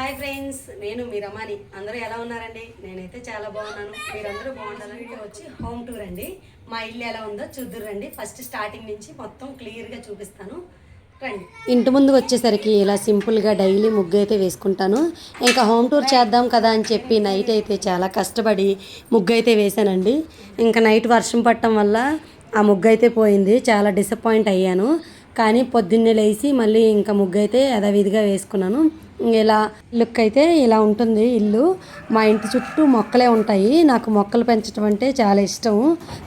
Hi friends నేను మీ రమాని. అందరూ ఎలా ఉన్నారండి? నేనైతే చాలా బాగున్నాను. మీరందరూ బాగుండాలని వీడియో వచ్చి హోమ్ టూర్ అండి. మా ఇల్లు ఎలా ఉందో చూద్దురు రండి. ఫస్ట్ స్టార్టింగ్ నుంచి మొత్తం క్లియర్గా చూపిస్తాను. రండి. ఇంటి ముందు వచ్చేసరికి ఇలా సింపుల్గా డైలీ ముగ్గు అయితే వేసుకుంటాను. ఇంకా హోమ్ టూర్ చేద్దాం కదా అని చెప్పి నైట్ అయితే చాలా కష్టపడి ముగ్గు అయితే వేశానండి. ఇంకా నైట్ వర్షం పట్టడం వల్ల ఆ ముగ్గు అయితే పోయింది. చాలా డిసప్పాయింట్ అయ్యాను. కానీ పొద్దున్నే లేచి మళ్ళీ ఇంకా ముగ్గు అయితే యథావిధిగా వేసుకున్నాను. ఇలా లుక్ అయితే ఇలా ఉంటుంది ఇల్లు. మా ఇంటి చుట్టూ మొక్కలే ఉంటాయి. నాకు మొక్కలు పెంచడం అంటే చాలా ఇష్టం.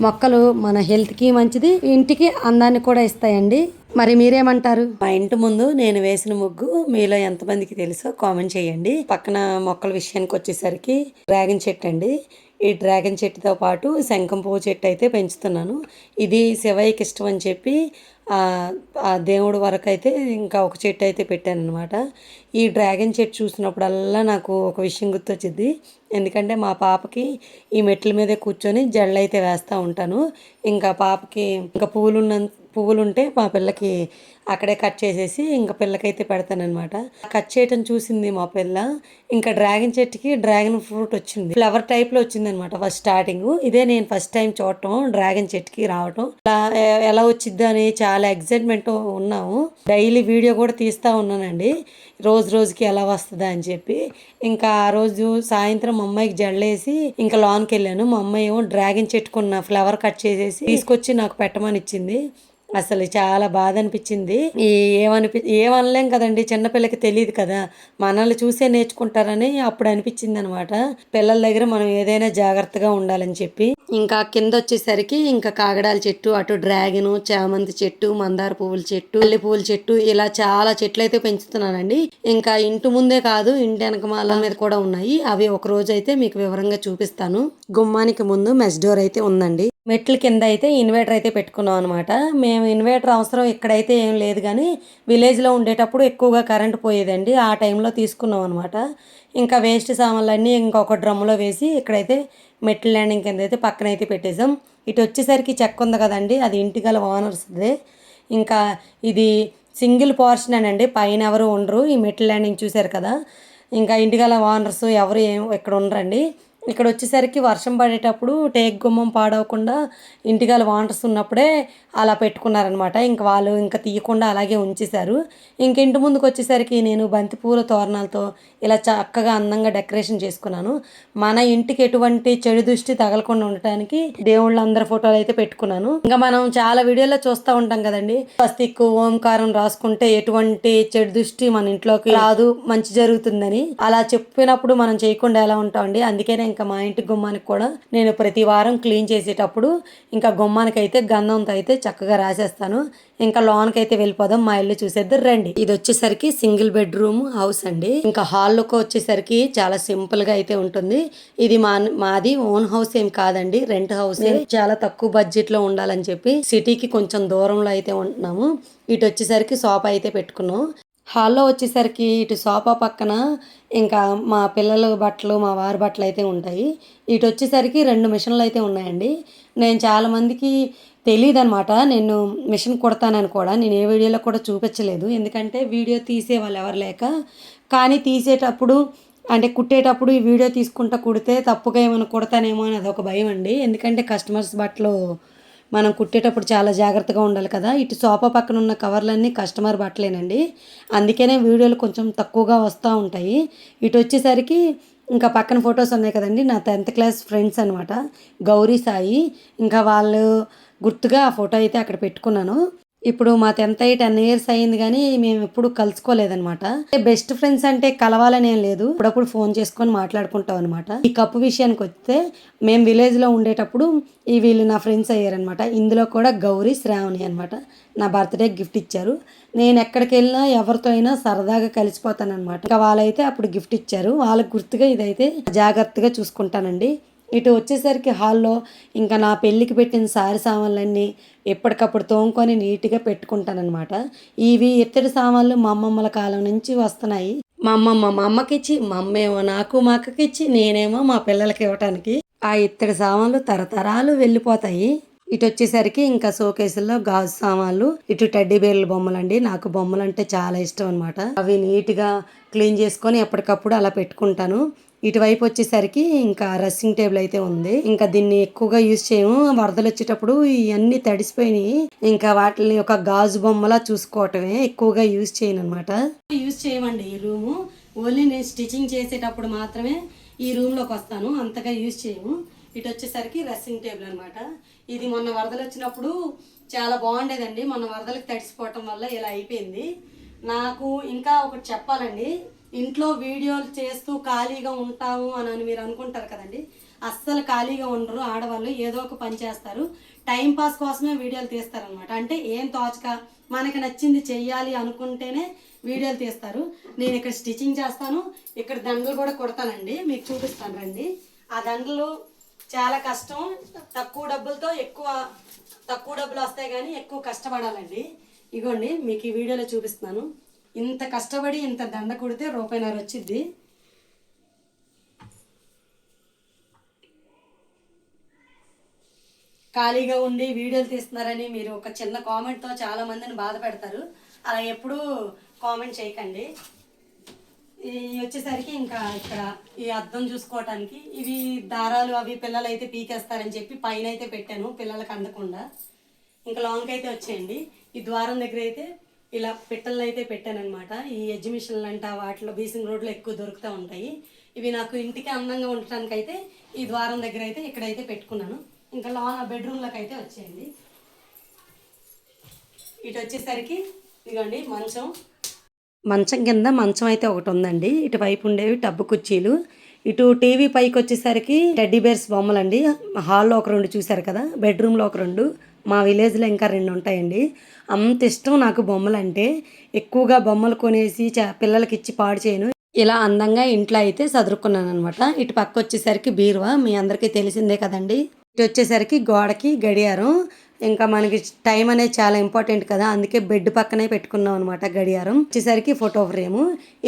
మొక్కలు మన హెల్త్కి మంచిది ఇంటికి అందాన్ని కూడా ఇస్తాయండి. మరి మీరేమంటారు? మా ఇంటి ముందు నేను వేసిన ముగ్గు మీలో ఎంతమందికి తెలుసో కామెంట్ చేయండి. పక్కన మొక్కల విషయానికి వచ్చేసరికి డ్రాగన్ చెట్టు అండి. ఈ డ్రాగన్ చెట్టుతో పాటు శంఖం పువ్వు చెట్టు అయితే పెంచుతున్నాను. ఇది శివయ్యకి ఇష్టం అని చెప్పి ఆ దేవుడి దేవుడు వరకు అయితే ఇంకా ఒక చెట్టు అయితే పెట్టాను అనమాట ఈ డ్రాగన్ చెట్టు చూసినప్పుడల్లా నాకు ఒక విషయం గుర్తొచ్చింది. ఎందుకంటే మా పాపకి ఈ మెట్ల మీదే కూర్చొని జడలు అయితే వేస్తూ ఉంటాను. ఇంకా పాపకి ఇంకా పువ్వులు ఉన్న పువ్వులు ఉంటే మా పిల్లకి అక్కడే కట్ చేసేసి ఇంకా పిల్లకైతే పెడతానమాట కట్ చేయటం చూసింది మా పిల్ల. ఇంకా డ్రాగన్ చెట్టుకి డ్రాగన్ ఫ్రూట్ వచ్చింది. ఫ్లవర్ టైప్లో వచ్చింది అనమాట ఫస్ట్ స్టార్టింగ్. ఇదే నేను ఫస్ట్ టైం చూడటం డ్రాగన్ చెట్టుకి రావటం. ఎలా వచ్చిద్ది అని చాలా ఎగ్జైట్మెంట్ ఉన్నాము. డైలీ వీడియో కూడా తీస్తూ ఉన్నానండి. రోజు రోజుకి ఎలా వస్తుందా అని చెప్పి ఇంకా ఆ రోజు సాయంత్రం మా అమ్మాయికి జడలేసి ఇంకా లాన్కి వెళ్ళాను. మా అమ్మాయి ఏమో డ్రాగన్ చెట్టుకున్న ఫ్లవర్ కట్ చేసేసి తీసుకొచ్చి నాకు పెట్టమని ఇచ్చింది. అసలు చాలా బాధ అనిపించింది ఈ ఏమనిపి ఏమనలేం కదండి. చిన్నపిల్లకి తెలియదు కదా. మనల్ని చూసే నేర్చుకుంటారని అప్పుడు అనిపించింది అనమాట పిల్లల దగ్గర మనం ఏదైనా జాగ్రత్తగా ఉండాలని చెప్పి. ఇంకా కింద వచ్చేసరికి ఇంకా కాగడాల చెట్టు అటు డ్రాగన్ చామంతి చెట్టు మందార పువ్వుల చెట్టు మల్లె పువ్వుల చెట్టు ఇలా చాలా చెట్లు అయితే పెంచుతున్నానండి. ఇంకా ఇంటి ముందే కాదు ఇంటి వెనకమాల మీద కూడా ఉన్నాయి. అవి ఒక రోజు అయితే మీకు వివరంగా చూపిస్తాను. గుమ్మానికి ముందు మెస్ డోర్ అయితే ఉందండి. మెట్ల కింద అయితే ఇన్వర్టర్ అయితే పెట్టుకున్నాం అనమాట మేము ఇన్వర్టర్ అవసరం ఇక్కడైతే ఏం లేదు కానీ విలేజ్లో ఉండేటప్పుడు ఎక్కువగా కరెంట్ పోయేదండి. ఆ టైంలో తీసుకున్నాం అనమాట ఇంకా వేస్ట్ సామాన్లన్నీ ఇంకొక డ్రమ్లో వేసి ఇక్కడైతే మెట్ల ల్యాండింగ్ కింద అయితే పక్కన అయితే పెట్టేసాం ఇటు వచ్చేసరికి చెక్క ఉంది కదండి అది ఇంటిగల ఓనర్స్దే ఇంకా ఇది సింగిల్ పోర్షన్ అండి పైన ఎవరు ఉండరు. ఈ మెట్ల ల్యాండింగ్ చూశారు కదా. ఇంకా ఇంటిగల ఓనర్స్ ఎవరు ఏం ఇక్కడ ఉండరండి. ఇక్కడ వచ్చేసరికి వర్షం పడేటప్పుడు టేక్ గుమ్మం పాడవకుండా ఇంటికాల వాంటర్స్ ఉన్నప్పుడే అలా పెట్టుకున్నారనమాట. ఇంక వాళ్ళు ఇంకా తీయకుండా అలాగే ఉంచేశారు. ఇంక ఇంటి ముందుకు వచ్చేసరికి నేను బంతిపూల తోరణాలతో ఇలా చక్కగా అందంగా డెకరేషన్ చేసుకున్నాను. మన ఇంటికి ఎటువంటి చెడు దృష్టి తగలకుండా ఉండటానికి దేవుళ్ళందరి ఫోటోలు అయితే పెట్టుకున్నాను. ఇంకా మనం చాలా వీడియోలో చూస్తూ ఉంటాం కదండి. స్వస్తిక్ ఓంకారం రాసుకుంటే ఎటువంటి చెడు దృష్టి మన ఇంట్లోకి రాదు మంచి జరుగుతుందని. అలా చెప్పినప్పుడు మనం చేయకుండా ఎలా ఉంటామండి? అందుకే నేను ఇంకా మా ఇంటి గుమ్మానికి కూడా నేను ప్రతి వారం క్లీన్ చేసేటప్పుడు ఇంకా గుమ్మానికైతే గంధంతో అయితే చక్కగా రాసేస్తాను. ఇంకా లోన్కి అయితే వెళ్ళిపోదాం మా ఇల్లు చూసేద్దరు రండి. ఇది వచ్చేసరికి సింగిల్ బెడ్రూమ్ హౌస్ అండి. ఇంకా హాల్లోకి వచ్చేసరికి చాలా సింపుల్గా అయితే ఉంటుంది. ఇది మా మాది ఓన్ హౌస్ ఏం కాదండి రెంట్ హౌస్ చాలా తక్కువ బడ్జెట్లో ఉండాలని చెప్పి సిటీకి కొంచెం దూరంలో అయితే ఉంటున్నాము. ఇటు వచ్చేసరికి సోఫా అయితే పెట్టుకున్నాం. హాల్లో వచ్చేసరికి ఇటు సోఫా పక్కన ఇంకా మా పిల్లల బట్టలు మా వారి బట్టలు అయితే ఉంటాయి. ఇటు వచ్చేసరికి రెండు మిషన్లు అయితే ఉన్నాయండి. నేను చాలా మందికి తెలియదు అనమాట నేను మిషన్ కుడతానని కూడా. నేను ఏ వీడియోలో కూడా చూపించలేదు. ఎందుకంటే వీడియో తీసే వాళ్ళు ఎవరు లేక. కానీ తీసేటప్పుడు అంటే కుట్టేటప్పుడు ఈ వీడియో తీసుకుంటా కుడితే తప్పుగా ఏమైనా కుడతానేమో అని అదొక భయం అండి. ఎందుకంటే కస్టమర్స్ బట్టలు మనం కుట్టేటప్పుడు చాలా జాగ్రత్తగా ఉండాలి కదా. ఇటు సోఫా పక్కన ఉన్న కవర్లన్నీ కస్టమర్ బట్టలేనండి. అందుకనే వీడియోలు కొంచెం తక్కువగా వస్తూ ఉంటాయి. ఇటు వచ్చేసరికి ఇంకా పక్కన ఫొటోస్ ఉన్నాయి కదండి. నా టెన్త్ క్లాస్ ఫ్రెండ్స్ అనమాట గౌరీ సాయి. ఇంకా వాళ్ళు గుర్తుగా ఆ ఫోటో అయితే అక్కడ పెట్టుకున్నాను. ఇప్పుడు మా టెన్త్ అయ్యి టెన్ ఇయర్స్ అయింది కానీ మేము ఎప్పుడు కలుసుకోలేదనమాట బెస్ట్ ఫ్రెండ్స్ అంటే కలవాలని ఏం లేదు. అప్పుడప్పుడు ఫోన్ చేసుకొని మాట్లాడుకుంటాం అనమాట ఈ కప్పు విషయానికి వస్తే మేము విలేజ్లో ఉండేటప్పుడు ఈ వీళ్ళు నా ఫ్రెండ్స్ అయ్యారనమాట ఇందులో కూడా గౌరీ శ్రావణి అనమాట నా బర్త్డే గిఫ్ట్ ఇచ్చారు. నేను ఎక్కడికి వెళ్ళినా ఎవరితో అయినా సరదాగా కలిసిపోతానమాట ఇంకా వాళ్ళైతే అప్పుడు గిఫ్ట్ ఇచ్చారు. వాళ్ళకి గుర్తుగా ఇదైతే జాగ్రత్తగా చూసుకుంటానండి. ఇటు వచ్చేసరికి హాల్లో ఇంకా నా పెళ్ళికి పెట్టిన సారి సామాన్లన్నీ ఎప్పటికప్పుడు తోముకొని నీట్గా పెట్టుకుంటానమాట ఇవి ఇత్తడి సామాన్లు మా అమ్మమ్మల కాలం నుంచి వస్తున్నాయి. మా అమ్మమ్మ మా అమ్మకిచ్చి మా అమ్మేమో నాకు మా అక్కకిచ్చి నేనేమో మా పిల్లలకి ఇవ్వటానికి ఆ ఇత్తడి సామాన్లు తరతరాలు వెళ్ళిపోతాయి. ఇటు వచ్చేసరికి ఇంకా షోకేసుల్లో గాజు సామాన్లు ఇటు టెడ్డీ బేర్ల బొమ్మలు అండి నాకు బొమ్మలు అంటే చాలా ఇష్టం అనమాట అవి నీట్గా క్లీన్ చేసుకొని ఎప్పటికప్పుడు అలా పెట్టుకుంటాను. ఇటువైపు వచ్చేసరికి ఇంకా డ్రెస్సింగ్ టేబుల్ అయితే ఉంది. ఇంకా దీన్ని ఎక్కువగా యూజ్ చేయము. వరదలు వచ్చేటప్పుడు ఇవన్నీ తడిసిపోయినాయి. ఇంకా వాటిని ఒక గాజు బొమ్మలా చూసుకోవటమే ఎక్కువగా యూజ్ చేయను అనమాట యూజ్ చేయమండి ఈ రూము. ఓన్లీ నేను స్టిచ్చింగ్ చేసేటప్పుడు మాత్రమే ఈ రూమ్లోకి వస్తాను. అంతగా యూజ్ చేయము. ఇటు వచ్చేసరికి డ్రెస్సింగ్ టేబుల్ అనమాట ఇది మొన్న వరదలు వచ్చినప్పుడు చాలా బాగుండేదండి. మొన్న వరదలకు తడిసిపోవటం వల్ల ఇలా అయిపోయింది. నాకు ఇంకా ఒకటి చెప్పాలండి. ఇంట్లో వీడియోలు చేస్తూ ఖాళీగా ఉంటాము అని అని మీరు అనుకుంటారు కదండి. అస్సలు ఖాళీగా ఉండరు ఆడవాళ్ళు. ఏదో ఒక పని చేస్తారు. టైం పాస్ కోసమే వీడియోలు తీస్తారనమాట అంటే ఏం తోచక మనకి నచ్చింది చెయ్యాలి అనుకుంటేనే వీడియోలు తీస్తారు. నేను ఇక్కడ స్టిచ్చింగ్ చేస్తాను. ఇక్కడ దండలు కూడా కుడతానండి. మీకు చూపిస్తాను రండి. ఆ దండలు చాలా కష్టం. తక్కువ డబ్బులతో ఎక్కువ తక్కువ డబ్బులు వస్తాయి కానీ ఎక్కువ కష్టపడాలండి. ఇగోండి మీకు ఈ వీడియోలో చూపిస్తున్నాను. ఇంత కష్టపడి ఇంత దండ కుడితే రూపాయిన్నర వచ్చింది ఖాళీగా ఉండి వీడియోలు తీస్తున్నారని మీరు ఒక చిన్న కామెంట్తో చాలా మందిని బాధ పెడతారు. అలా ఎప్పుడూ కామెంట్ చేయకండి. వచ్చేసరికి ఇంకా ఇక్కడ ఈ అద్దం చూసుకోవటానికి ఇవి దారాలు అవి పిల్లలు అయితే పీకేస్తారని చెప్పి పైన అయితే పెట్టాను పిల్లలకు అందకుండా. ఇంకా లాంగ్ అయితే వచ్చేయండి. ఈ ద్వారం దగ్గర అయితే ఇలా పిట్టలు అయితే పెట్టాను అనమాట ఈ ఎగ్జిబిషన్లు అంట వాటిలో బీసింగ్ రోడ్లో ఎక్కువ దొరుకుతూ ఉంటాయి. ఇవి నాకు ఇంటికి అందంగా ఉండటానికి అయితే ఈ ద్వారం దగ్గర అయితే ఇక్కడైతే పెట్టుకున్నాను. ఇంకా లాన్ బెడ్రూమ్లోకి అయితే వచ్చేయండి. ఇటు వచ్చేసరికి ఇదిగోండి మంచం. మంచం కింద మంచం అయితే ఒకటి ఉందండి. ఇటువైపు ఉండేవి టబ్బు కుర్చీలు. ఇటు టీవీ పైకి వచ్చేసరికి టెడ్డీ బేర్స్ బొమ్మలండి. హాల్లో ఒక రెండు చూశారు కదా బెడ్రూమ్లో ఒక రెండు. మా విలేజ్లో ఇంకా రెండు ఉంటాయండి. అంత ఇష్టం నాకు బొమ్మలు అంటే ఎక్కువగా బొమ్మలు కొనేసి చ పిల్లలకి ఇచ్చి పాడు చేయను. ఇలా అందంగా ఇంట్లో అయితే చదువుకున్నాను అనమాట ఇటు పక్క వచ్చేసరికి బీరువా మీ అందరికీ తెలిసిందే కదండి. ఇటు వచ్చేసరికి గోడకి గడియారం. ఇంకా మనకి టైం అనేది చాలా ఇంపార్టెంట్ కదా అందుకే బెడ్ పక్కనే పెట్టుకున్నాం అనమాట గడియారం. వచ్చేసరికి ఫోటో ఫ్రేమ్.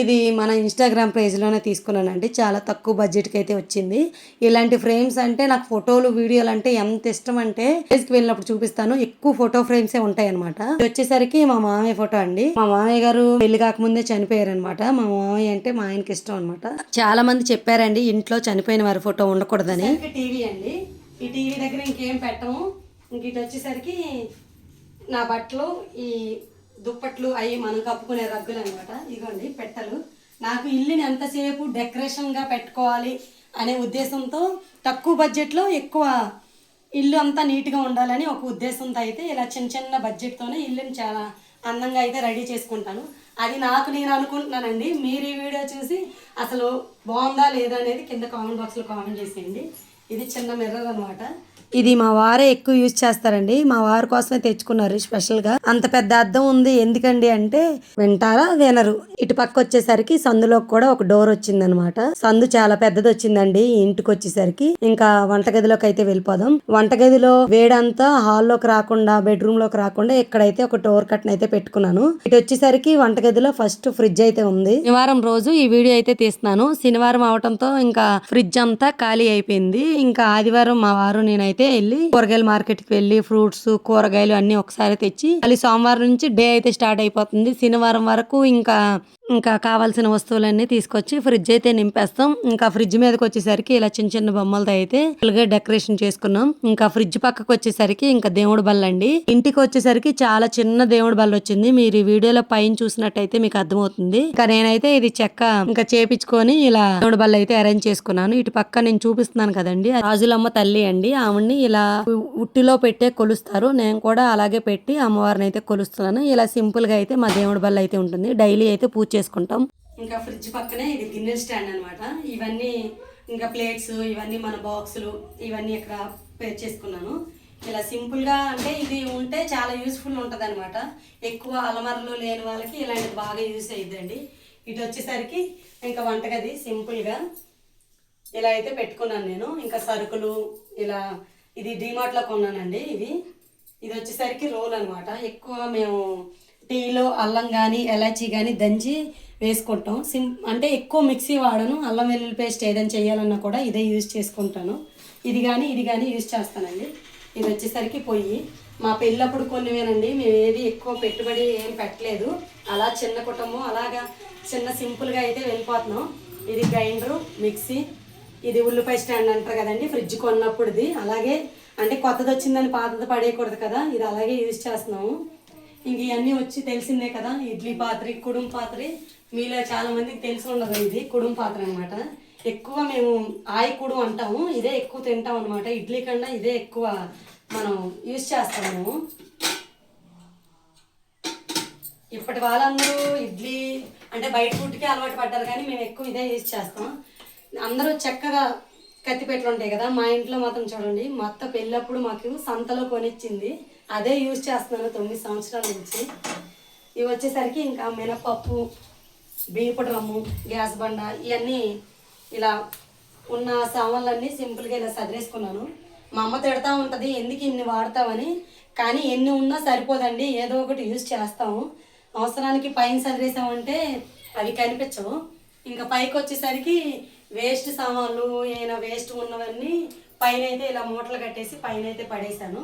ఇది మన ఇన్స్టాగ్రామ్ పేజ్లోనే తీసుకున్నానండి. చాలా తక్కువ బడ్జెట్కి అయితే వచ్చింది. ఇలాంటి ఫ్రేమ్స్ అంటే నాకు ఫోటోలు వీడియోలు అంటే ఎంత ఇష్టం అంటే ప్లేస్కి వెళ్ళినప్పుడు చూపిస్తాను. ఎక్కువ ఫోటో ఫ్రేమ్సే ఉంటాయి అనమాట వచ్చేసరికి మా మామయ్య ఫోటో అండి. మా మామయ్య గారు పెళ్ళి కాకముందే చనిపోయారు అనమాట మా మామయ్య అంటే మా ఆయనకి ఇష్టం అనమాట చాలా మంది చెప్పారండి ఇంట్లో చనిపోయిన వారి ఫోటో ఉండకూడదని. టీవీ అండి. ఈ టీవీ దగ్గర ఇంకేం పెట్టము. ఇంక ఇటు వచ్చేసరికి నా బట్టలు ఈ దుప్పట్లు అవి మనం కప్పుకునే రగ్గులు అనమాట ఇదిగోండి పెట్టలు. నాకు ఇల్లుని ఎంతసేపు డెకరేషన్గా పెట్టుకోవాలి అనే ఉద్దేశంతో తక్కువ బడ్జెట్లో ఎక్కువ ఇల్లు అంతా నీట్గా ఉండాలని ఒక ఉద్దేశంతో అయితే ఇలా చిన్న చిన్న బడ్జెట్తోనే ఇల్లుని చాలా అందంగా అయితే రెడీ చేసుకుంటాను. అది నాకు నేను అనుకుంటున్నానండి. మీరు ఈ వీడియో చూసి అసలు బాగుందా లేదా అనేది కింద కామెంట్ బాక్స్లో కామెంట్ చేసేయండి. ఇది చిన్న మిర్రర్ అనమాట ఇది మా వారే ఎక్కువ యూజ్ చేస్తారండి. మా వారి కోసమే తెచ్చుకున్నారు స్పెషల్గా. అంత పెద్ద అద్దం ఉంది. ఎందుకండి అంటే వింటారా వినరు. ఇటు పక్క వచ్చేసరికి సందులో కూడా ఒక డోర్ వచ్చింది అనమాట సందు చాలా పెద్దది వచ్చిందండి ఇంటికి వచ్చేసరికి. ఇంకా వంటగదిలోకి అయితే వెళ్ళిపోదాం. వంటగదిలో వేడంతా హాల్లోకి రాకుండా బెడ్రూమ్లోకి రాకుండా ఇక్కడైతే ఒక డోర్ కట్న అయితే పెట్టుకున్నాను. ఇటు వచ్చేసరికి వంటగదిలో ఫస్ట్ ఫ్రిడ్జ్ అయితే ఉంది. శనివారం రోజు ఈ వీడియో అయితే తీస్తున్నాను. శనివారం అవటంతో ఇంకా ఫ్రిడ్జ్ అంతా ఖాళీ అయిపోయింది. ఇంకా ఆదివారం మా వారు నేనైతే వెళ్ళి కూరగాయల మార్కెట్కి వెళ్ళి ఫ్రూట్స్ కూరగాయలు అన్ని ఒకసారి తెచ్చి మళ్ళీ సోమవారం నుంచి డే అయితే స్టార్ట్ అయిపోతుంది. శనివారం వరకు ఇంకా ఇంకా కావాల్సిన వస్తువులన్నీ తీసుకొచ్చి ఫ్రిడ్జ్ అయితే నింపేస్తాం. ఇంకా ఫ్రిడ్జ్ మీదకి వచ్చేసరికి ఇలా చిన్న చిన్న బొమ్మలతో అయితే ఫుల్గా డెకరేషన్ చేసుకున్నాం. ఇంకా ఫ్రిడ్జ్ పక్కకు వచ్చేసరికి ఇంకా దేవుడు బల్ల అండి. ఇంటికి వచ్చేసరికి చాలా చిన్న దేవుడు బల్ల వచ్చింది. మీరు ఈ వీడియోలో పైన చూసినట్టయితే మీకు అర్థమవుతుంది. ఇంకా నేనైతే ఇది చెక్క ఇంకా చేపించుకొని ఇలా దేవుడు బల్ల అయితే అరేంజ్ చేసుకున్నాను. ఇటు పక్క నేను చూపిస్తున్నాను కదండి. రాజులమ్మ తల్లి అండి. ఆవిడ్ని ఇలా ఉట్టిలో పెట్టే కొలుస్తారు. నేను కూడా అలాగే పెట్టి అమ్మవారిని అయితే కొలుస్తున్నాను. ఇలా సింపుల్గా అయితే మా దేవుడి బల్ల అయితే ఉంటుంది. డైలీ అయితే పూజ చేసుకుంటాం. ఇంకా ఫ్రిడ్జ్ పక్కనే ఇది గిన్నె స్టాండ్ అనమాట ఇవన్నీ ఇంకా ప్లేట్స్ ఇవన్నీ మన బాక్సులు ఇవన్నీ ఇక్కడ పేర్ చేసుకున్నాను. ఇలా సింపుల్గా అంటే ఇది ఉంటే చాలా యూస్ఫుల్ ఉంటుంది అనమాట ఎక్కువ అలమరలు లేని వాళ్ళకి ఇలాంటిది బాగా యూస్ అయ్యిద్దండి ఇటు వచ్చేసరికి ఇంకా వంటగది సింపుల్గా ఇలా అయితే పెట్టుకున్నాను నేను. ఇంకా సరుకులు ఇలా ఇది డీమార్ట్లో కొన్నానండి ఇది ఇది వచ్చేసరికి రోల్ అనమాట ఎక్కువ మేము టీలో అల్లం కానీ ఎలాచీ కానీ దంచి వేసుకుంటాం. సిం అంటే ఎక్కువ మిక్సీ వాడను. అల్లం వెల్లుల్లి పేస్ట్ ఏదైనా చేయాలన్నా కూడా ఇదే యూజ్ చేసుకుంటాను. ఇది కానీ ఇది కానీ యూజ్ చేస్తానండి. ఇది వచ్చేసరికి పొయ్యి. మా పెళ్ళప్పుడు కొన్నివేనండి. మేము ఏది ఎక్కువ పెట్టుబడి ఏం పెట్టలేదు. అలా చిన్న కుటుంబం అలాగా చిన్న సింపుల్గా అయితే వెళ్ళిపోతున్నాం. ఇది గ్రైండరు మిక్సీ ఇది ఉల్లిపాయ స్టాండ్ అంటారు కదండి ఫ్రిడ్జ్ కొన్నప్పుడుది. అలాగే అంటే కొత్తది వచ్చిందని పాతది పడేయకూడదు కదా ఇది అలాగే యూజ్ చేస్తున్నాము. ఇంక ఇవన్నీ వచ్చి తెలిసిందే కదా ఇడ్లీ పాత్ర కుడుం పాత్ర. మీలో చాలా మందికి తెలిసి ఉండదు ఇది కుడుం పాత్ర అనమాట ఎక్కువ మేము ఆయి కుడు అంటాము ఇదే ఎక్కువ తింటాం అనమాట ఇడ్లీ కన్నా ఇదే ఎక్కువ మనం యూజ్ చేస్తాము. ఇప్పటి వాళ్ళందరూ ఇడ్లీ అంటే బయట ఫుడ్కి అలవాటు పడ్డారు కానీ మేము ఎక్కువ ఇదే యూజ్ చేస్తాం. అందరూ చక్కగా కత్తిపెట్టలు ఉంటాయి కదా మా ఇంట్లో మాత్రం చూడండి మా అత్త పెళ్ళప్పుడు మాకు సంతలో కొనిచ్చింది. అదే యూజ్ చేస్తున్నాను తొమ్మిది సంవత్సరాల నుంచి. ఇవి వచ్చేసరికి ఇంకా మినపప్పు బీపు డ్రమ్ము గ్యాస్ బండ ఇవన్నీ ఇలా ఉన్న సామాన్లన్నీ సింపుల్గా ఇలా సదిరేసుకున్నాను మా అమ్మ తిడతా ఉంటుంది ఎందుకు ఇన్ని వాడతావని? కానీ ఎన్ని ఉన్నా సరిపోదండి ఏదో ఒకటి యూజ్ చేస్తాము. అవసరానికి పైన సదిరేసామంటే అవి కనిపించవు. ఇంకా పైకి వచ్చేసరికి వేస్ట్ సామాన్లు ఏమైనా వేస్ట్ ఉన్నవన్నీ పైన అయితే ఇలా మూటలు కట్టేసి పైన అయితే పడేసాను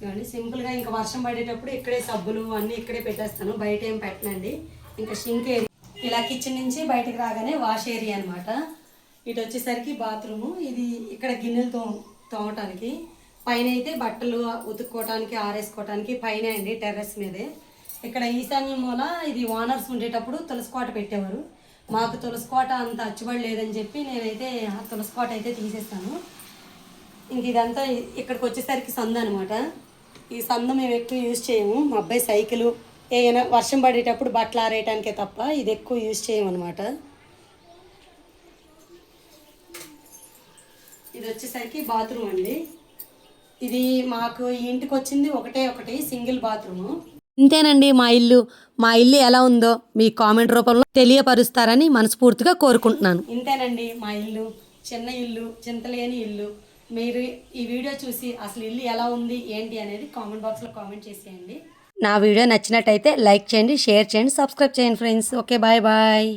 ఇవన్నీ సింపుల్గా ఇంకా వర్షం పడేటప్పుడు ఇక్కడే సబ్బులు అన్నీ ఇక్కడే పెట్టేస్తాను. బయట ఏం పెట్టనండి. ఇంకా షింక్ ఏరియా ఇలా కిచెన్ నుంచి బయటకు రాగానే వాష్ ఏరియా అనమాట ఇటు వచ్చేసరికి బాత్రూము. ఇది ఇక్కడ గిన్నెలు తో తోమటానికి. పైన అయితే బట్టలు ఉతుక్కోవటానికి ఆరేసుకోవటానికి పైన అండి టెర్రస్ మీదే. ఇక్కడ ఈశాన్యం మూల ఇది ఓనర్స్ ఉండేటప్పుడు తులసికోట పెట్టేవారు. మాకు తులసికోట అంత అచ్చుబడి లేదని చెప్పి నేనైతే ఆ తులసికోట అయితే తీసేస్తాను. ఇంక ఇదంతా ఇక్కడికి వచ్చేసరికి సంద అనమాట ఈ సంద మేము ఎక్కువ యూజ్ చేయము. మా అబ్బాయి సైకిల్ ఏమైనా వర్షం పడేటప్పుడు బట్టలు ఆరేయటానికే తప్ప ఇది ఎక్కువ యూజ్ చేయము అనమాట ఇది వచ్చేసరికి బాత్రూమ్ అండి. ఇది మాకు ఈ ఇంటికి వచ్చింది ఒకటే ఒకటి సింగిల్ బాత్రూము. ఇంతేనండి మా ఇల్లు. మా ఇల్లు ఎలా ఉందో మీ కామెంట్ రూపంలో తెలియపరుస్తారని మనస్ఫూర్తిగా కోరుకుంటున్నాను. ఇంతేనండి మా ఇల్లు. చిన్న ఇల్లు చింతలేని ఇల్లు. మీరు ఈ వీడియో చూసి అసలు ఇల్లు ఎలా ఉంది ఏంటి అనేది కామెంట్ బాక్స్లో కామెంట్ చేసేయండి. నా వీడియో నచ్చినట్టయితే లైక్ చేయండి షేర్ చేయండి సబ్స్క్రైబ్ చేయండి ఫ్రెండ్స్. Okay bye bye.